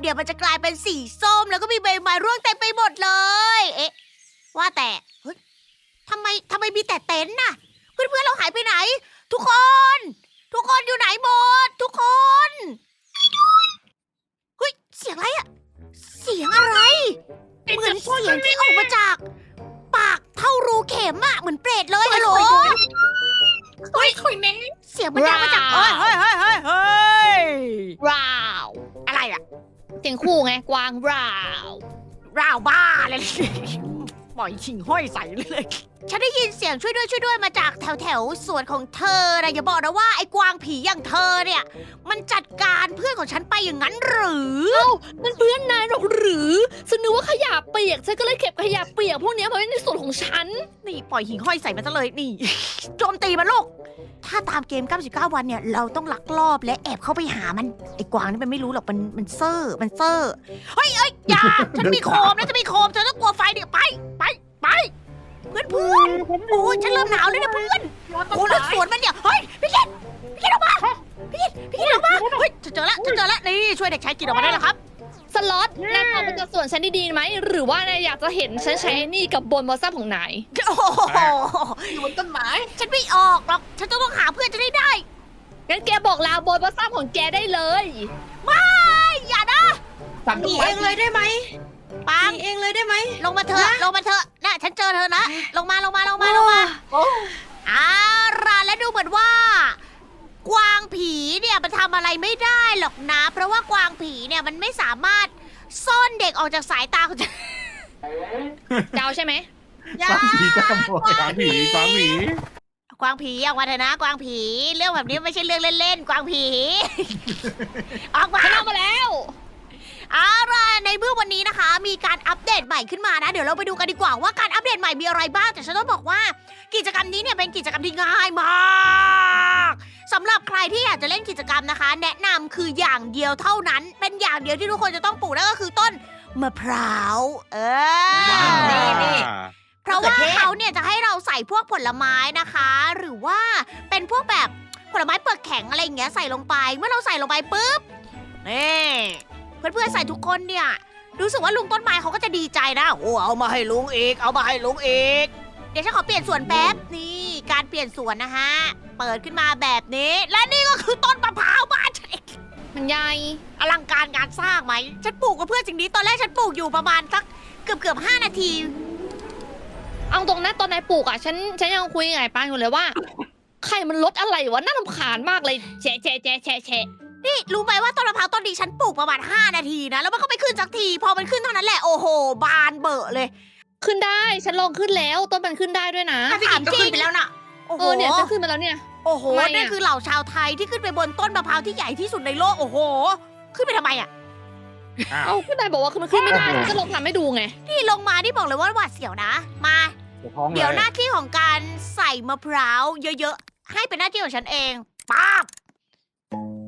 เดี๋ยวมันจะกลายเป็นสีส้ม แล้วก็มีใบไม้ร่วงเต็มไปหมดเลย เอ๊ะ ว่าแต่เฮ้ยทำไมทำไมมีแต่เต็นท์น่ะ เพื่อนๆเราหายไปไหน ทุกคน ทุกคนอยู่ไหนหมด ทุกคนเฮ้ยเสียงอะไรอะเสียงอะไร เหมือนเสียงที่ออกมาจาก ปากเท่ารูเข็มอะเหมือนเปรตเลยฮัลโหลเฮ้ยคุยเน่เสียงมันดังมาจากเฮ้ยเฮ้ยเฮ้ยเฮ้ยเฮ้ยว้าวอะไรอะเสี ยงคู่ไงกวางว้าวร่าวบ้าเลย ปล่อยชิงห้อยใส่เลย ฉันได้ยินเสียงช่วยด้วยช่วยด้วยมาจากแถวแถวๆสวนของเธอนะอย่าบอกนะว่าไอ้กวางผีอย่างเธอเนี่ย มันจัดการเพื่อนของฉันไปอย่างนั้นหรือนั่นเพื่อนนายหรอกหรือฉันนึกว่าขยะเปียกฉันก็เลยเก็บขยะเปียกพวกเนี้ยมาไว้ในส่วนของฉัน นี่ปล่อยหิ่งห้อยใส่มันซะเลยนี่ โจมตีมันลูก ถ้าตามเกม 99 วันเนี่ย เราต้องลักลอบและแอบเข้าไปหามัน ไอ้กวางนี่มันไม่รู้หรอก มันมันเซอร์มันเซอร์เฮ้ยเอ้ยอย่า ฉันมีโคมนะฉันมีโคม เธอต้องกลัวไฟเดี๋ยวไป ไป ไป เพื่อนเพื่อนโอ้ยฉันเริ่มหนาวเลยนะเพื่อนย้อนต้โอ้นเลือกไม้สวนมันเนี่ย เฮ้ย พี่กินพี่กินออกมาพี่กินพี่กินออกมา เฮ้ยฉันเจอแล้วฉันเจอแล้วนี่ช่วยเด็กชายกินออกมาได้แล้วครับ สล็อตนายออกมาจากสวนฉันดีๆไหม หรือว่านายอยากจะเห็นฉันใช้นี่กับบนมอสซัมของนาย โอ้โห อยู่บนต้นไม้ ฉันไม่ออก บอกลาบนมอสซัมของแกได้เลยไม่อย่านะสั่งหนีไว้เองเลยได้ไหมปังหนีเองเลยได้ไหม ลงมาเถอะลงมาเถอะน่ะฉันเจอเธอนะลงมาลงมาลงมาลงมาโอ้ อ่าล่ะและดูเหมือนว่า กวางผีเนี่ยมันทำอะไรไม่ได้หรอกนะ เพราะว่ากวางผีเนี่ยมันไม่สามารถซ่อนเด็กออกจากสายตาของฉันเจ้าใช่ไหมอย่ากวางผีจะขโมยกวางผี กวางผีกวางผีออกมาเถอะนะกวางผี เรื่องแบบนี้ไม่ใช่เรื่องเล่นๆกวางผี ออกมาฉันเอามาแล้วเอาล่ะในเมื่อวันนี้นะคะ มีการอัปเดตใหม่ขึ้นมานะ เดี๋ยวเราไปดูกันดีกว่าว่าการอัปเดตใหม่มีอะไรบ้าง แต่ฉันต้องบอกว่า กิจกรรมนี้เนี่ยเป็นกิจกรรมที่ง่ายมากสำหรับใครที่อยากจะเล่นกิจกรรมนะคะ แนะนำคืออย่างเดียวเท่านั้น เป็นอย่างเดียวที่ทุกคนจะต้องปลูกนั่นก็คือต้นมะพร้าว เออว้าวนี่นี่เพราะว่าเขาเนี่ยจะให้เราใส่พวกผลไม้นะคะ หรือว่าเป็นพวกแบบผลไม้เปลือกแข็งอะไรอย่างเงี้ยใส่ลงไป เมื่อเราใส่ลงไปปุ๊บนี่เพื่อนๆใส่ทุกคนเนี่ยรู้สึกว่าลุงต้นไม้เขาก็จะดีใจนะโอ้เอามาให้ลุงอีก เอามาให้ลุงอีก เดี๋ยวฉันขอเปลี่ยนสวนแป๊บนี่ การเปลี่ยนสวนนะฮะ เปิดขึ้นมาแบบนี้ และนี่ก็คือต้นมะพร้าวบ้านฉันเองมันใหญ่อลังการงานสร้างไหม ฉันปลูกกับเพื่อนสิ่งนี้ตอนแรกฉันปลูกอยู่ประมาณสักเกือบเกือบๆห้านาที เอาตรงนะตอนนายปลูกอะฉันฉันยังคุยกับไอ้ปางอยู่เลยว่าไข่มันลดอะไรวะน่ารำคาญมากเลยแฉะแฉะแฉะแฉะแฉะนี่รู้ไหมว่าต้นมะพร้าวต้นนี้ฉันปลูกประมาณ 5 นาทีนะ แล้วมันก็ไม่ขึ้นสักที พอมันขึ้นเท่านั้นแหละโอ้โห บานเบอะเลย ขึ้นได้ฉันลองขึ้นแล้วต้นมันขึ้นได้ด้วยนะอะพี่กินก็ขึ้นไปแล้วน่ะโอ้โหเออเนี่ยฉันขึ้นมาแล้วเนี่ย โอ้โหทำไมอะนั่นคือเหล่าชาวไทยที่ขึ้นไปบนต้นมะพร้าวที่ใหญ่ที่สุดในโลกโอ้โห ขึ้นไปทำไมอะอ้าวเอาขึ้นนายบอกว่าคือมันขึ้นไม่ได้ฉันก็ลองทำให้ดูไง นี่ลงมาที่บอกเลยว่าหวาดเสียวนะ มา เดี๋ยวท้องเลยเดี๋ยวหน้าที่ของการใส่มะพร้าวเยอะๆ ให้เป็นหน้าที่ของฉันเองป๊าบ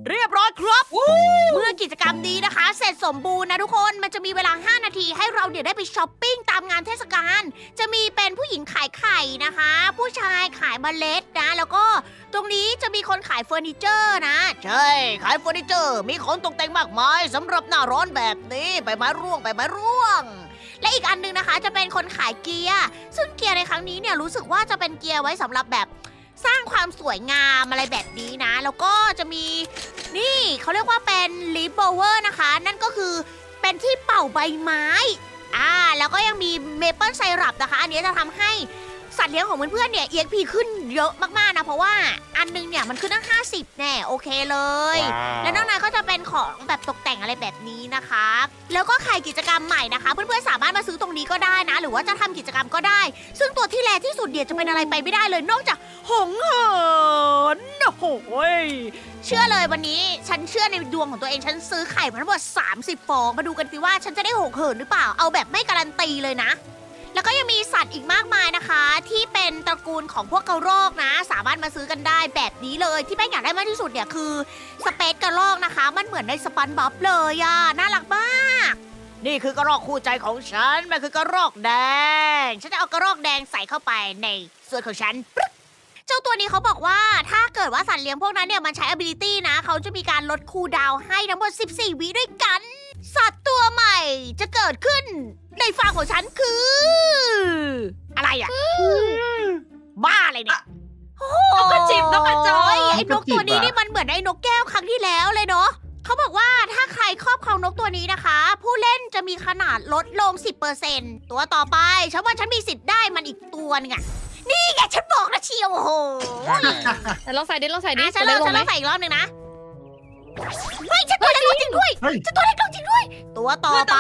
เรียบร้อยครับเมื่อกิจกรรมนี้นะคะ เสร็จสมบูรณ์นะทุกคนมันจะมีเวลา 5 นาทีให้เราเดี๋ยวได้ไปช้อปปิ้งตามงานเทศกาลจะมีเป็นผู้หญิงขายไข่นะคะ ผู้ชายขายเมล็ดนะ แล้วก็ตรงนี้จะมีคนขายเฟอร์นิเจอร์นะ ใช่ขายเฟอร์นิเจอร์ มีของตกแต่งมากมายสำหรับหน้าร้อนแบบนี้ใบไม้ร่วงใบไม้ร่วง และอีกอันหนึงนะคะจะเป็นคนขายเกียร์ ซึ่งเกียร์ในครั้งนี้เนี่ยรู้สึกว่าจะเป็นเกียร์ไว้สำหรับแบบสร้างความสวยงามอะไรแบบนี้นะ แล้วก็จะมีนี่เขาเรียกว่าเป็นลิปโบเวอร์นะคะ นั่นก็คือเป็นที่เป่าใบไม้ อ่า แล้วก็ยังมีเมเปิลไซรัปนะคะ อันนี้จะทำให้ สัตว์เลี้ยงของเพื่อนๆเนี่ย EXP ขึ้นเยอะมากๆนะ เพราะว่าอันนึงเนี่ยมันขึ้นตั้ง 50 แน่ โอเคเลย ว้าวและนอกนั้นก็จะเป็นของแบบตกแต่งอะไรแบบนี้นะคะแล้วก็ใครกิจกรรมใหม่นะคะ เพื่อนๆสามารถมาซื้อตรงนี้ก็ได้นะ หรือว่าจะทำกิจกรรมก็ได้ ซึ่งตัวที่แรที่สุดเดียวจะเป็นอะไรไปไม่ได้เลย นอกจากหงเหินโอ้โหยเชื่อเลยวันนี้ ฉันเชื่อในดวงของตัวเองฉันซื้อไข่มาทั้งหมด30 ฟองมาดูกันสิว่าฉันจะได้หงเหินหรือเปล่าเอาแบบไม่การันตีเลยนะ แล้วก็ยังมีสัตว์อีกมากมายนะคะ ที่เป็นตระกูลของพวกกระรอกนะ สามารถมาซื้อกันได้แบบนี้เลยที่แป้งอยากได้มากที่สุดเนี่ยคือสเปซกระรอกนะคะ มันเหมือนในสปันบ๊อบเลยอะน่ารักมาก นี่คือกระรอกคู่ใจของฉันมันคือกระรอกแดง ฉันจะเอากระรอกแดงใส่เข้าไปในส่วนของฉันปึ๊กเจ้าตัวนี้เขาบอกว่าถ้าเกิดว่าสัตว์เลี้ยงพวกนั้นเนี่ยมันใช้ ability นะ เขาจะมีการลดคูลดาวน์ให้ทั้งหมด 14 วิด้วยกัน สัตว์ตัวใหม่จะเกิดขึ้น ในฟาร์มของฉันคือ อะไรอะ บ้าอะไรเนี่ยนกกระจิบนกกระจอก โยไอ้นกตัวนี้นี่มันเหมือนไอ้นกแก้วครั้งที่แล้วเลยเนาะเขาบอกว่าถ้าใครครอบครองนกตัวนี้นะคะ ผู้เล่นจะมีขนาดลดลง 10%ตัวต่อไปฉันว่าฉันมีสิทธิ์ได้มันอีกตัวนึงอะนี่ไงฉันบอกแล้วเชียวโอ้โหแต่ลองใส่ดิลองใส่ดิอะฉันจะเริ่ได้มลฉังนไหมเริ่มใส่อีกรอบหนึ่งนะเฮ้ยฉันตัวเล็กลงจริงด้วยเฮ้ย ฉันตัวเล็กลงจริงด้วย ตัวต่อไป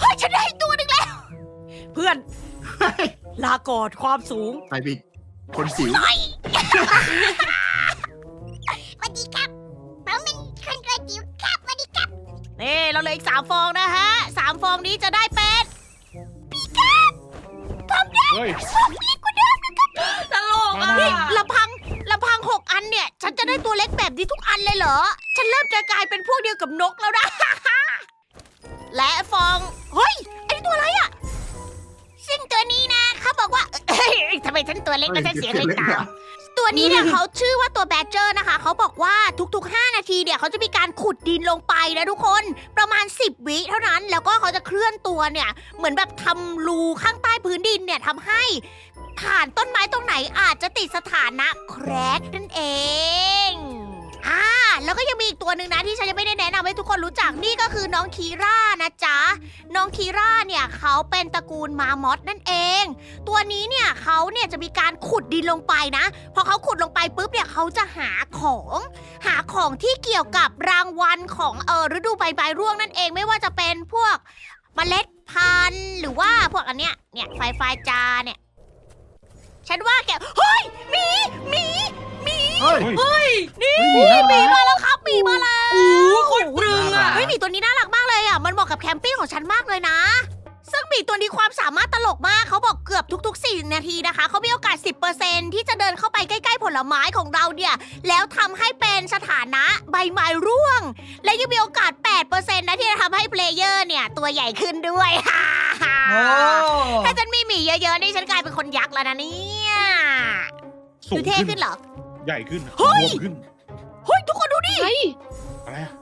เฮ้ยฉันได้อีกตัวหนึ่งแล้ว เพื่อน ลากอดความสูง ใส่บิดคนสิวสวัสดีครับผมเป็นคนกระจิ๋วครับสวัสดีครับนี่ เราเหลืออีกสามฟองนะฮะสามฟองนี้จะได้เป็นปีครับผมได้เฮ้ย ผมเล็กกว่าเดิมนะครับตลกอะ นี่ลำพังลำพังหกอันเนี่ย ฉันจะได้ตัวเล็กแบบนี้ทุกอันเลยเหรอ ฉันเริ่มจะกลายเป็นพวกเดียวกับนกแล้วนะ และฟอง เฮ้ยไอ้นี่ตัวอะไรอะซึ่งตัวนี้นะเขาบอกว่าเอ้ยทำไมฉันตัวเล็กแล้วฉันเสียงเล็กตาม ตัวนี้เนี่ยเขาชื่อว่าตัวแบดเจอร์นะคะ เขาบอกว่าทุกๆ 5 นาทีเนี่ยเขาจะมีการขุดดินลงไปนะทุกคน ประมาณ 10 วิเท่านั้น แล้วก็เขาจะเคลื่อนตัวเนี่ย เหมือนแบบทำรูข้างใต้พื้นดินเนี่ยทำให้ ผ่านต้นไม้ตรงไหนอาจจะติดสถานะแครกนั่นเอง อ่าแล้วก็ยังมีอีกตัวหนึ่งนะที่ฉันยังไม่ได้แนะนำให้ทุกคนรู้จักนี่ก็คือน้องคีร่านะจ๊ะ น้องคีร่าเนี่ยเขาเป็นตระกูลมามอสนั่นเอง ตัวนี้เนี่ยเขาเนี่ยจะมีการขุดดินลงไปนะ พอเขาขุดลงไปปุ๊บเนี่ยเขาจะหาของ หาของที่เกี่ยวกับรางวัลของเออฤดูใบไม้ร่วงนั่นเองไม่ว่าจะเป็นพวกเมล็ดพันธุ์หรือว่าพวกอันเนี้ยเนี่ยไฟไฟจาเนี่ย ฉันว่าแกเฮ้ยมีหมีหมี เฮ้ย เฮ้ย นี่เฮ้ยหมีน่ารัก หมีมาแล้วครับหมีมาแล้ว โอ้โคตรปรึงอะ เฮ้ยหมีตัวนี้น่ารักมากเลยอะ มันเหมาะกับแคมปิ้งของฉันมากเลยนะ ซึ่งหมีตัวนี้ความสามารถตลกมาก เขาบอกเกือบทุก ๆ 4 นาทีนะคะ เขามีโอกาส 10%ที่จะเดินเข้าไปใกล้ๆผลไม้ของเราเนี่ย แล้วทำให้เป็นสถานะใบไม้ร่วง และยังมีโอกาส 8%นะที่จะทำให้เพลเยอร์เนี่ย ตัวใหญ่ขึ้นด้วยโอ้ ถ้าฉันมีหมีเยอะๆนี่ฉันกลายเป็นคนยักษ์แล้วนะเนี่ยสูดูงเท่ขึ้นขึ้นเหรอ ใหญ่ขึ้นเฮ้ย บวมขึ้น เฮ้ยทุกคนดูดิเฮ้ยอะไรอะ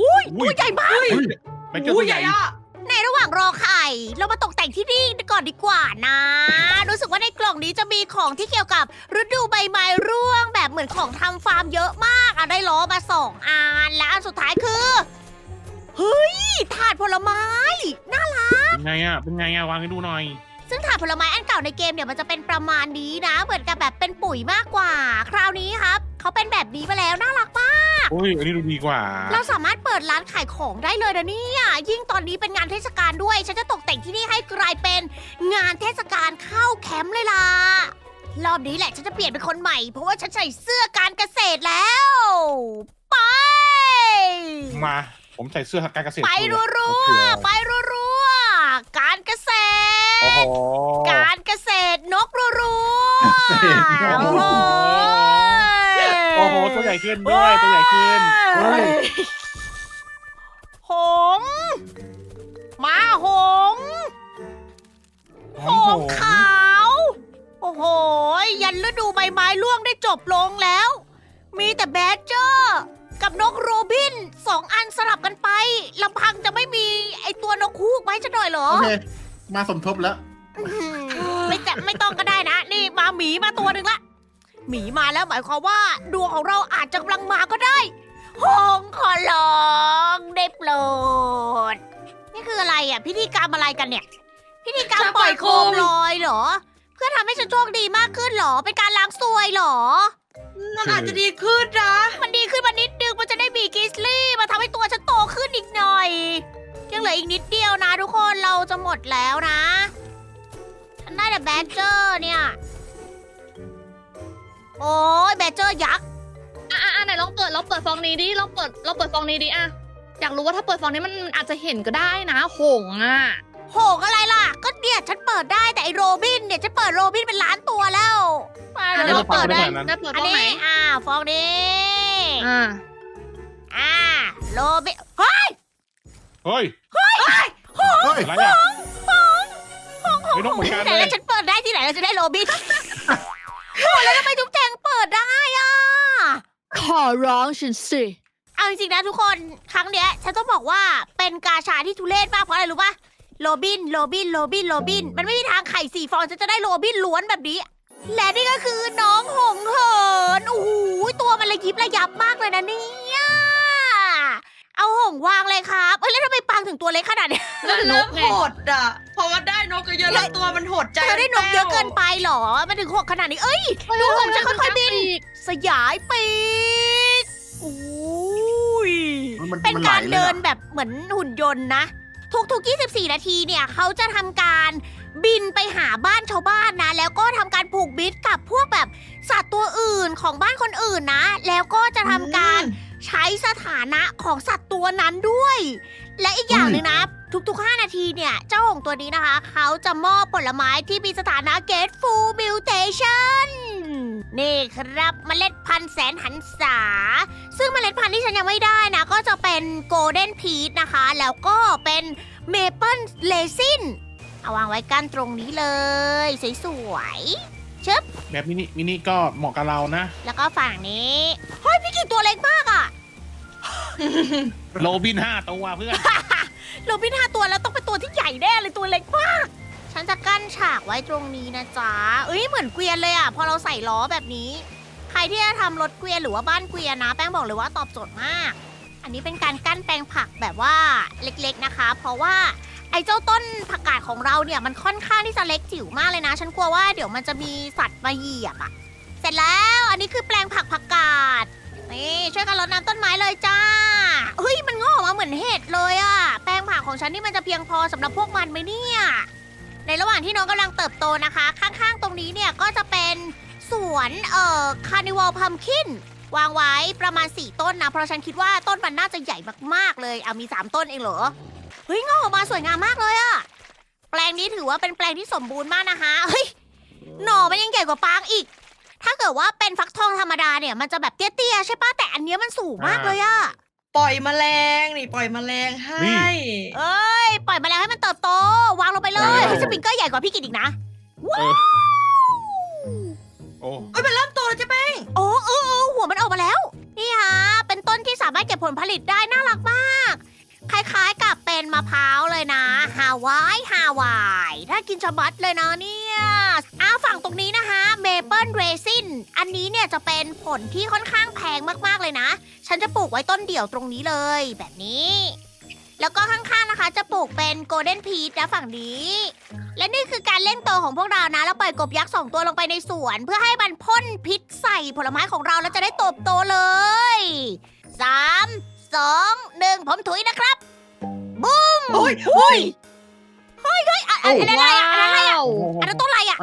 อุ้ยอุ้ตัย วใหญ่มากเฮ้ยแบงเกอร์โอ้ตัยวใหใหญ่ญ่อะในระหว่างรอไข่ เรามาตกแต่งที่นี่ก่อนดีกว่านะ รู้สึกว่าในกล่องนี้จะมีของที่เกี่ยวกับฤดูใบไม้ร่วงแบบเหมือนของทำฟาร์มเยอะมากอะได้ล้อมาสองอันและอันสุดท้ายคือเฮ้ยถาดผลไม้น่ารัก เป็นไงอะเป็นไงอะวางให้ดูหน่อย ซึ่งถาดผลไม้อันเก่าในเกมเนี่ยมันจะเป็นประมาณนี้นะ เหมือนกับแบบเป็นปุ๋ยมากกว่า คราวนี้ครับเขาเป็นแบบนี้มาแล้วน่ารักมากโอ้ยอันนี้ดูดีกว่า เราสามารถเปิดร้านขายของได้เลยนะเนี่ยยิ่งตอนนี้เป็นงานเทศกาลด้วย ฉันจะตกแต่งที่นี่ให้กลายเป็นงานเทศกาลเข้าแคมป์เลยล่ะรอบนี้แหละฉันจะเปลี่ยนเป็นคนใหม่ เพราะว่าฉันใส่เสื้อการเกษตรแล้ว ไป มา ผมใส่เสื้อการเกษตรไปโชว์รัเลยวๆไปรัวๆการเกษตร โอ้โห การเกษตรนกรัวเกษตรๆนกรัวโอ้โห ตัวใหญ่ขึ้นด้วย ตัวใหญ่ขึ้น เฮ้ย หงส์มาหงส์หหอมงโหขาว โอ้โห ยันฤดูใบไม้ร่วงได้จบลงแล้ว มีแต่แบดเจอร์ กับนกโรบินสองอันสลับกันไปลำพังจะไม่มีไอตัวนกฮูกไหมจะหน่อยเหรอ โอเค มาสมทบแล้ว ไม่จะไม่ต้องก็ได้นะ นี่มาหมีมาตัวหนึ่งละ หมีมาแล้วหมายความว่าดวงของเราอาจจะกำลังมาก็ได้หงขอร้องได้โปรด นี่คืออะไรอะ พิธีกรรมอะไรกันเนี่ย พิธีกรรมปล่อยโคมลอยเหรอ เพื่อทำให้ฉันโชคดีมากขึ้นเหรอ เป็นการล้างซวยเหรอ มันอาจจะดีขึ้นนะ มันดีขึ้นมานิดนึงมันจะได้มีกิสลี่ มาทำให้ตัวฉันโตขึ้นอีกหน่อย ยังเหลืออีกนิดเดียวนะทุกคนเราจะหมดแล้วนะฉันได้แต่แบดเจอร์เนี่ย โอ้ยแบดเจอร์ยักษ์อะอะอะไหนลองเปิดลองเปิดฟองนี้ดิลองเปิดลองเปิดฟองนี้ดิอะอยากรู้ว่าถ้าเปิดฟองนี้มันอาจจะเห็นก็ได้นะหงส์อะโหกอะไรล่ะ ก็เนี่ยฉันเปิดได้แต่ไอโรบินเนี่ยฉันเปิดโรบินเป็นล้านตัวแล้วมาอะเดี๋ยวลเราองเปิเปิดดได้ได้ได้เปิดอัฟนองไหนนี้อ่าฟองนี้อ่าอ่าโรบินเฮ้ย เฮ้ยเฮ้ยอะไรอะไม่ต้องเหมือนกันไหนเลแล้ยวฉันเปิดได้ที่ไหนเราจะได้โรบินโอ้แล้วทำไมทุกแจงเปิดได้อะ ขอร้องฉันสิ เอาจริงๆนะทุกคนครั้งเนี้ยฉันต้องบอกว่าเป็นกาชาที่ทุเรศมากเพราะอะไรรู้ปะโรบินโรบินโรบินโรบิน มันไม่มีทางไข่สี่ฟองฉันจะได้โรบินล้วนแบบนี้ และนี่ก็คือน้องหงเหินโอ้โหตัวมันระยิบระยับมากเลยนะเนี่ย เอาหงวางเลยครับเอ้ยแล้วทำไมปังถึงตัวเล็กขนาดเนี้ยแล้วนเริ่กมไงโหดอะเพราะว่าได้นกเยอะๆแล้วตัวมันโหดใจเธอได้นกเยอะเกินไปเหรอ มันถึงหกขนาดนี้ เอ้ยดูหงจะค่อยๆบิน สยายปีกอุ้ยมันเป็นมันไหลการเลยเดินอะแบบเหมือนหุ่นยนต์นะ ทุกๆ 24 นาทีเนี่ยเขาจะทำการบินไปหาบ้านชาวบ้านนะ แล้วก็ทำการผูกมิตรกับพวกแบบสัตว์ตัวอื่นของบ้านคนอื่นนะ แล้วก็จะทำการ ใช้สถานะของสัตว์ตัวนั้นด้วย และอีกอย่างหนึ่งนะ ทุกๆ 5 นาทีเนี่ย เจ้าหงส์ตัวนี้นะคะ เขาจะมอบผลไม้ที่มีสถานะ Get Full Mutation นี่ครับเมล็ดพันธุ์แสนหันษา ซึ่งเมล็ดพันธุ์ที่ฉันยังไม่ได้นะ ก็จะเป็น Golden Peach นะคะ แล้วก็เป็น Maple Resin เอาวางไว้กันตรงนี้เลย สวยๆ แบบมินิมินิก็เหมาะกับเรานะ แล้วก็ฝั่งนี้เฮ้ยพี่กิ่งตัวเล็กมากอะโรบินห้าตัวเพื่อน โรบินห้าตัวแล้วต้องเป็นตัวที่ใหญ่แน่เลยตัวเล็กมาก ฉันจะกั้นฉากไว้ตรงนี้นะจ๊ะเอ้ยเหมือนเกวียนเลยอะพอเราใส่ล้อแบบนี้ ใครที่จะทำรถเกวียนหรือว่าบ้านเกวียนนะ แป้งบอกเลยว่าตอบโจทย์มาก อันนี้เป็นการกั้นแปลงผักแบบว่าเล็กๆนะคะ เพราะว่า ไอ้เจ้าต้นผักกาดของเราเนี่ยมันค่อนข้างที่จะเล็กจิ๋วมากเลยนะ ฉันกลัวว่าเดี๋ยวมันจะมีสัตว์มาเหยียบอะเสร็จแล้วอันนี้คือแปลงผักผักกาดนี่ช่วยกันรดน้ำต้นไม้เลยจ้าเฮ้ยมันงอกออกมาเหมือนเห็ดเลยอะแปลงผักของฉันนี่มันจะเพียงพอสำหรับพวกมันไหมเนี่ยในระหว่างที่น้องกำลังเติบโตนะคะ ข้างๆ ตรงนี้เนี่ยก็จะเป็นสวนเอ่อคาร์นิวัลพัมคินวางไว้ประมาณ 4 ต้นนะ เพราะฉันคิดว่าต้นมันน่าจะใหญ่มากๆเลย เอามี 3 ต้นเองเหรอ เฮ้ยงอกออกมาสวยงามมากเลยอะแปลงนี้ถือว่าเป็นแปลงที่สมบูรณ์มากนะคะเฮ้ยหน่อมันยังใหญ่กว่าปางอีก ถ้าเกิดว่าเป็นฟักทองธรรมดาเนี่ยมันจะแบบเตี้ยๆใช่ปะแต่อันเนี้ยมันสูงมากเลยอะปล่อยแมลงนี่ปล่อยแมลงให้ นี่ เอ้ยปล่อยมาแล้วให้มันเติบโต วางลงไปเลยเออเฮ้ยสปริงเกอร์ใหญ่กว่าพี่กิตอีกนะเออโอ้เอ้ยมันเริ่มโตแล้วใช่ไหมโอ้เออเออหัวมันออกมาแล้ว นี่ฮะเป็นต้นที่สามารถเก็บผลผลิตได้น่ารักมาก คล้ายๆกับเป็นมะพร้าวเลยนะฮาวายฮาวายถ้ากินชะบัดเลยนะเนี่ยอ้าฝั่งตรงนี้นะคะเมเปิลเรซินอันนี้เนี่ยจะเป็นผลที่ค่อนข้างแพงมากๆเลยนะ ฉันจะปลูกไว้ต้นเดี่ยวตรงนี้เลยแบบนี้ แล้วก็ข้างๆนะคะจะปลูกเป็นโกลเด้นพีชนะฝั่งนี้ และนี่คือการเล่นโตของพวกเรานะแล้วปล่อยกบยักษ์สองตัวลงไปในสวน เพื่อให้มันพ่นพิษใส่ผลไม้ของเราแล้วจะได้โตบโตเลยสาม สองหนึ่งผมถุยนะครับ บุ้มโอ้ยโอ้ยอะอะอันนั้นอะไรอะอันนั้นอะไรอะว้าวอันนั้นต้นอะไรอะ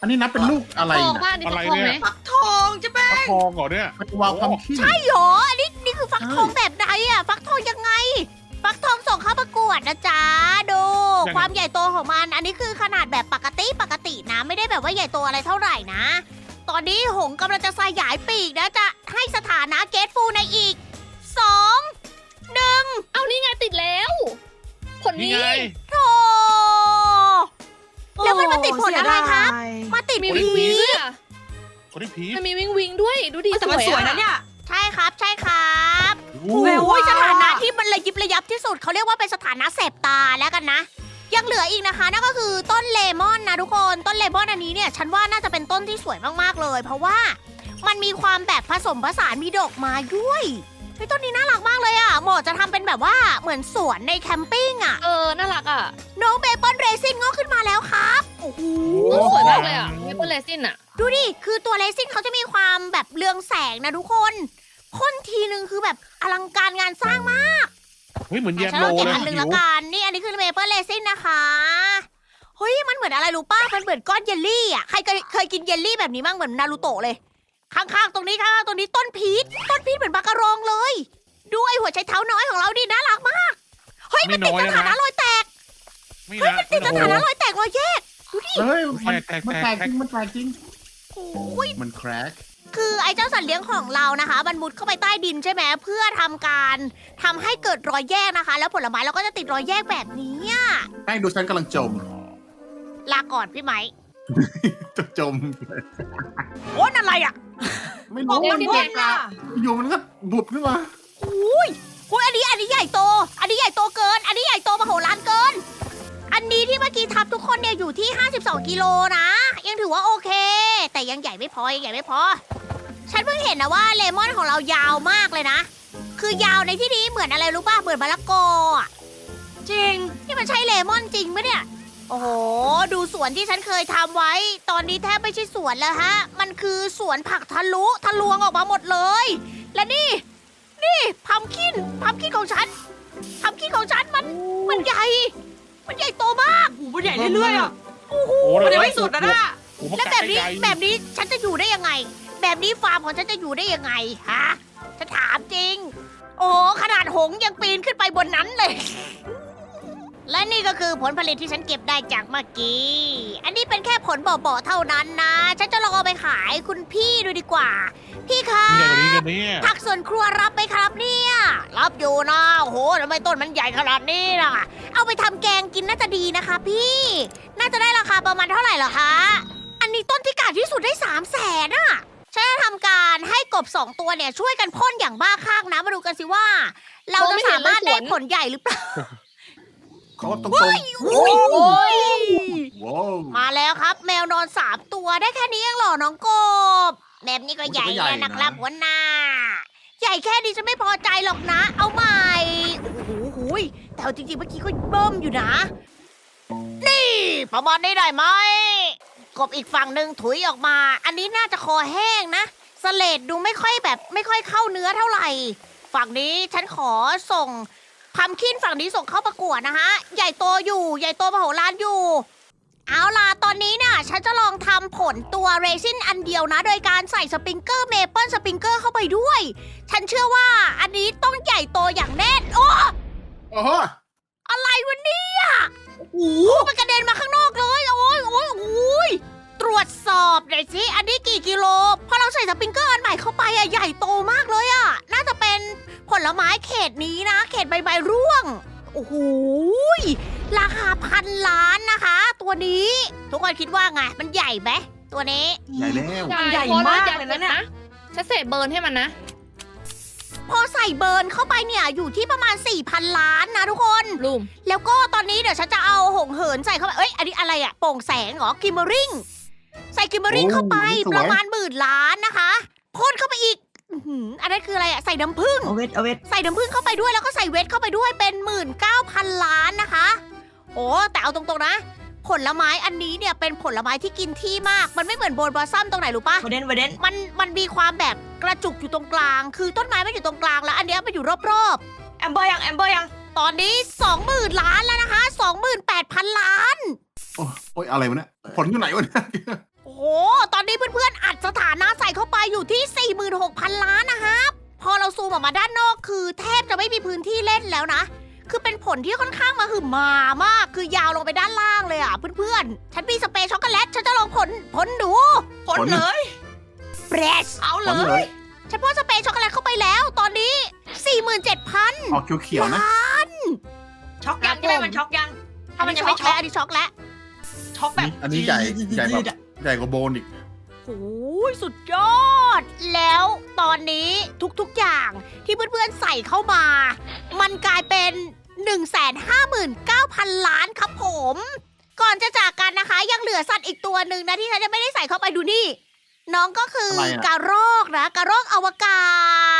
อันนี้นับเป็นลูกอะไรทองนะบ้านนี่อะไรเป็นทองไหมเนี่ยฟักทองใช่ไหมทองเหรอเนี่ยมันวางความขี้ ใช่หรออันนี้นี่คือฟักทองแบบไหนอะฟักทองยังไง ฟักทองส่งเข้าประกวดนะจ๊ะดู ยังไง ความใหญ่โตของมัน อันนี้คือขนาดแบบปกติปกตินะไม่ได้แบบว่าใหญ่โตอะไรเท่าไหร่นะ ตอนนี้หงส์กำลังจะสยายปีกนะจะให้สถานะเกตฟูในอีก สองหนึ่งเอานี่ไงติดแล้ว ผลนี่นี้ ไงโธ่แล้วมันมาติดผลอะไรครับโเสียดายมาติดมีมีวิงวิงวีด้วยอะคนที่ผีมันมีวิงวิงด้วย ดูดีแต่มันสวยนะเนี่ย ใช่ครับ ใช่ครับโอ้โอ้ยสถานะที่มันระยิบระยับที่สุดเขาเรียกว่าเป็นสถานะเสพตาแล้วกันนะ ยังเหลืออีกนะคะนั่นก็คือต้นเลมอนนะทุกคนต้นเลมอนอันนี้เนี่ยฉันว่าน่าจะเป็นต้นที่สวยมากๆเลย เพราะว่ามันมีความแบบผสมผสานมีดอกไม้ด้วย เฮ้ยต้นนี้น่ารักมากเลยอะเหมาะจะทำเป็นแบบว่าเหมือนสวนในแคมปิ้งอะ เออ น่ารักอะน้องเบเปิลเรซินงอกขึ้นมาแล้วครับ โอ้โหต้นสวยมากเลยอะเมเปิลเลซินอะ ดูดิ คือตัวเลซินเขาจะมีความแบบเรืองแสงนะทุกคนพ่นทีนึงคือแบบอลังการงานสร้างมากเฮ้ยเหมือนแยอะมฉันโลลองเก็บเลยอันหนึ่งหิละวกัน นี่อันนี้คือเมเปิลเลซินนะคะ เฮ้ย มันเหมือนอะไรรู้ป่ะมันเหมือนก้อนเยลลี่อะ ใครเคยเคยกินเยลลี่แบบนี้บ้างเหมือนนารูโตะเลย ข้างๆ ตรงนี้ข้างๆตรงนี้ต้นพีชต้นพีชเหมือนบาการองเลย ดูไอหัวใจเท้าน้อยของเราดิน่ารักมาก เฮ้ย มันติดสถานะรอยแตก ไม่เฮ้ย นะมันติดสถานะรอยแตกรอยแยกเฮ้ยมันแตกมันแตแตกกจริงมันแตกจริงโอ้ย มันแครกคือไอ้เจ้าสัตว์เลี้ยงของเรานะคะ มันมุดเข้าไปใต้ดินใช่ไหมเพื่อทำการทำให้เกิดรอยแยกนะคะ แล้วผลไม้เราก็จะติดรอยแยกแบบนี้อะแป้งดูฉันกำลังจมลาก่อนพี่ไหม จะจม โอ้นอะไรอะ ไม่บอรู้กมันมันพ่นน่ะอยู่มันก็บุบขึ้นมาอุ้ยอุ้ยอันนี้อันนี้ใหญ่โต อันนี้ใหญ่โตเกิน อันนี้ใหญ่โตมโหฬารเกิน อันนี้ที่เมื่อกี้ทับทุกคนเนี่ยอยู่ที่ 52 กิโลนะ ยังถือว่าโอเค แต่ยังใหญ่ไม่พอยังใหญ่ไม่พอ ฉันเพิ่งเห็นนะว่าเลมอนของเรายาวมากเลยนะ คือยาวในที่นี้เหมือนอะไรรู้ป่ะเหมือนมะละกออะจริง นี่มันใช่เลมอนจริงไหมเนี่ย โอ้โห ดูสวนที่ฉันเคยทำไว้ ตอนนี้แทบไม่ใช่สวนแล้วฮะ มันคือสวนผักทะลุทะลวงออกมาหมดเลย และนี่ นี่พัมคินพัมคินของฉันพัมคินของฉันมันมันใหญ่ มันใหญ่โตมากโอ้โหมันใหญ่เรื่อยๆอะโอ้โห โอ้มันยังไม่สุดนะน่ะโอ้โหแล้วแบบนี้ใหญ่แบบนี้ฉันจะอยู่ได้ยังไง แบบนี้ฟาร์มของฉันจะอยู่ได้ยังไงฮะฉันถามจริง โอ้โหขนาดหงส์ยังปีนขึ้นไปบนนั้นเลย และนี่ก็คือผลผลิตที่ฉันเก็บได้จากเมื่อกี้ อันนี้เป็นแค่ผลบ่อๆเท่านั้นนะ ฉันจะลองเอาไปขายคุณพี่ดูดีกว่า พี่คะมีใหญ่กว่านี้กันเนี่ยผักสวนครัวรับไหมครับเนี่ย รับอยู่นะโอ้โหทำไมต้นมันใหญ่ขนาดนี้ล่ะ เอาไปทำแกงกินน่าจะดีนะคะ พี่ น่าจะได้ราคาประมาณเท่าไหร่เหรอคะ อันนี้ต้นที่กาดที่สุดได้สามแสนอะฉันจะทำการให้กบสองตัวเนี่ยช่วยกันพ่นอย่างบ้าคลั่งนะมาดูกันสิว่า เราจะสามารถได้ผลใหญ่หรือเปล่า เขาตรงตรงอุ้ยโอ้ยว้าวมาแล้วครับ แมวนอนสามตัวได้แค่นี้เองเหรอน้องกบ แบบนี้ก็ใหญ่แล้วนะครับหัวหน้า ใหญ่แค่นี้จะไม่พอใจหรอกนะ เอาใหม่ โอ้โหหูยแต่เอาจริงๆเมื่อกี้ก็เบิ่มอยู่นะ นี่ ประมาณนี้ได้ไหม กบอีกฝั่งหนึ่งถุยออกมา อันนี้น่าจะคอแห้งนะสเลดดูไม่ค่อยแบบ ไม่ค่อยเข้าเนื้อเท่าไหร่ ฝั่งนี้ฉันขอส่ง พัมคินฝั่งนี้ส่งเข้าประกวดนะฮะ ใหญ่โตอยู่ ใหญ่โตมโหฬารอยู่ เอาล่ะ ตอนนี้เนี่ยฉันจะลองทำผลตัวเรซินอันเดียวนะ โดยการใส่สปริงเกอร์เมเปิลสปริงเกอร์เข้าไปด้วย ฉันเชื่อว่าอันนี้ต้องใหญ่โตอย่างแน่นโอ้โอ้โหอะไรวะเนี่ยโอ้โหมันกระเด็นมาข้างนอกเลยโอ้ยโอ้ยโอ้ยตรวจสอบหน่อยสิอันนี้กี่กิโลพอเราใส่สปริงเกอร์อันใหม่เข้าไปอะใหญ่โตมากเลยอะน่าจะเป็นผ ลไม้เขตนี้นะ เขตใบไม้ร่วง โอ้โหยราคาพันล้านนะคะ ตัวนี้ ทุกคนคิดว่าไง มันใหญ่ไหมตัวนี้ ใหญ่แล้วมันใหญ่มากเลยนะเนี่ย ฉันเสพเบิร์นให้มันนะ พอใส่เบิร์นเข้าไปเนี่ย อยู่ที่ประมาณ 4,000 ล้านนะทุกคน ลุม แล้วก็ตอนนี้เดี๋ยวฉันจะเอาหงเหินใส่เข้าไป เอ้ย อันนี้อะไรอะโป่งแสงเหรอกิมเมอริง ใส่กิมเมอริงเข้าไปประมาณหมื่นล้านนะคะพ่นเข้าไปอีก อื้อหืออันนั้นคืออะไรอะใส่น้ำผึ้ง เอาเวทเอาเวทใส่น้ำผึ้งเข้าไปด้วยแล้วก็ใส่เวทเข้าไปด้วยเป็นหมื่นเก้าพันล้านนะคะ โอ้แต่เอาตรงๆนะ ผลไม้อันนี้เนี่ยเป็นผลไม้ที่กินที่มาก มันไม่เหมือนโบนบอสซัมตรงไหนรู้ปะ วเดนวเดนมันมันมีความแบบกระจุกอยู่ตรงกลาง คือต้นไม้ไม่อยู่ตรงกลางแล้ว อันเนี้ยมันอยู่รอบแอมเบอร์ยังแอมเบอร์ยังๆ ตอนนี้ 20,000 ล้านแล้วนะคะ 28,000 ล้าน โอ้โอ้ยอะไรวะเนี่ยผลอยู่ไหนวะเนี่ย โอ้โห ตอนนี้เพื่อนๆ อัดสถานะใส่เข้าไปอยู่ที่ 46,000 ล้านนะครับ พอเราซูมออกมาด้านนอกคือแทบจะไม่มีพื้นที่เล่นแล้วนะ คือเป็นผลที่ค่อนข้างมาหึมมามาก คือยาวลงไปด้านล่างเลยอะเพื่อนๆ ฉันมีสเปรย์ช็อกโกแลต ฉันจะลองผลผลดูผลเลยเบรสเอาผเลลเลย ย ฉันพ่นสเปรย์ช็อกโกแลตเข้าไปแล้ว ตอนนี้ 47,000ออกเขียวๆนะช็อกยังใช่ไหมมันช็อกยังถ้ามันยังช็ไม่อกช็แล้อกวอันนี้ช็อกแล้วช็อกแบบอันนี้ใหญ่ใหญ่แบบ ใหญ่กว่าโบนอีก โอ้ยสุดยอด แล้วตอนนี้ทุกๆอย่างที่เพื่อนๆใส่เข้ามา มันกลายเป็น 159,000 ล้านครับผม ก่อนจะจากกันนะคะ ยังเหลือสัตว์อีกตัวหนึ่งนะที่ฉันจะไม่ได้ใส่เข้าไปดูนี่ น้องก็คืออะไรอะกระรอกนะกระรอกอวกา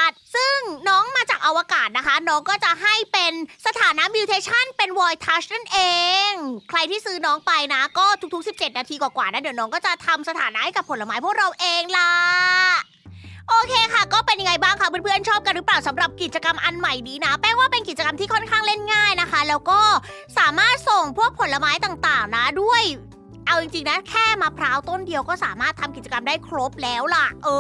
ศ ซึ่งน้องมาจากอวกาศนะคะ น้องก็จะให้เป็นสถานะมิวเทชันเป็นวอยทัชนั่นเอง ใครที่ซื้อน้องไปนะ ก็ทุกๆ 17 นาทีกว่าๆนะ เดี๋ยวน้องก็จะทำสถานะให้กับผลไม้พวกเราเองล่ะโอเคค่ะ ก็เป็นยังไงบ้างคะเพื่อนๆชอบกันหรือเปล่าสำหรับกิจกรรมอันใหม่นี้นะ แป้งว่าเป็นกิจกรรมที่ค่อนข้างเล่นง่ายนะคะ แล้วก็สามารถส่งพวกผลไม้ต่างๆนะด้วย เอาจริงๆนะแค่มะพร้าวต้นเดียวก็สามารถทำกิจกรรมได้ครบแล้วล่ะ เอ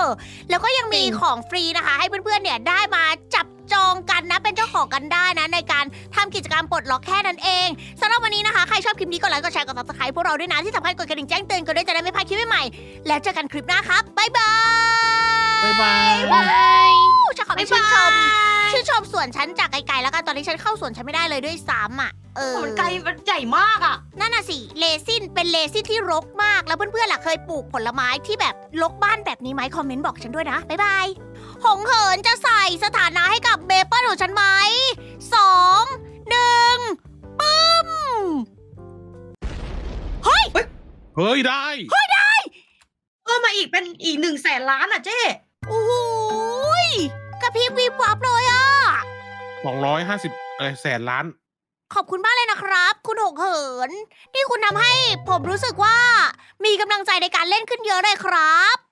อ แล้วก็ยังมีจริง ของฟรีนะคะ ให้เพื่อนๆเนี่ยได้มาจับจองกันนะ เป็นเจ้าของกันได้นะ ในการทำกิจกรรมปลดล็อกแค่นั้นเองสำหรับวันนี้นะคะ ใครชอบคลิปนี้ก็ไลค์กดแชร์กด subscribe พวกเราด้วยนะที่สำคัญกดกระดิ่งแจ้งเตือนกันด้วยจะได้ไม่พลาดคลิปใหม่ๆแล้วเจอกันคลิปหน้าครับบ๊ายบาย บ๊ายบาย บายฉันขอไปชื่นชม ชื่นชมสวนฉันจากไกลๆแล้วกันตอนนี้ฉันเข้าสวนฉันไม่ได้เลยด้วยซ้ำอะ เออ มันไกลมันใหญ่มากอะ นั่นน่ะสิ เลซินเป็นเลซินที่รกมาก แล้วเพื่อนๆล่ะเคยปลูกผลไม้ที่แบบรกบ้านแบบนี้ไหมคอมเมนต์บอกฉันด้วยนะ บ๊ายบาย หงเหินจะใส่สถานะให้กับเบเปิลของฉันไหมสองหนึ่งปึ้ม เฮ้ยได้ เพิ่มมาอีกเป็นอีกหนึ่งแสนล้านอะเจ๊ โอ้โหยกระพริบวิบวับเลยอะ สองร้อยห้าสิบอะไรแสนล้าน ขอบคุณมากเลยนะครับ คุณหงเหิน นี่คุณทำให้ผมรู้สึกว่ามีกำลังใจในการเล่นขึ้นเยอะเลยครับ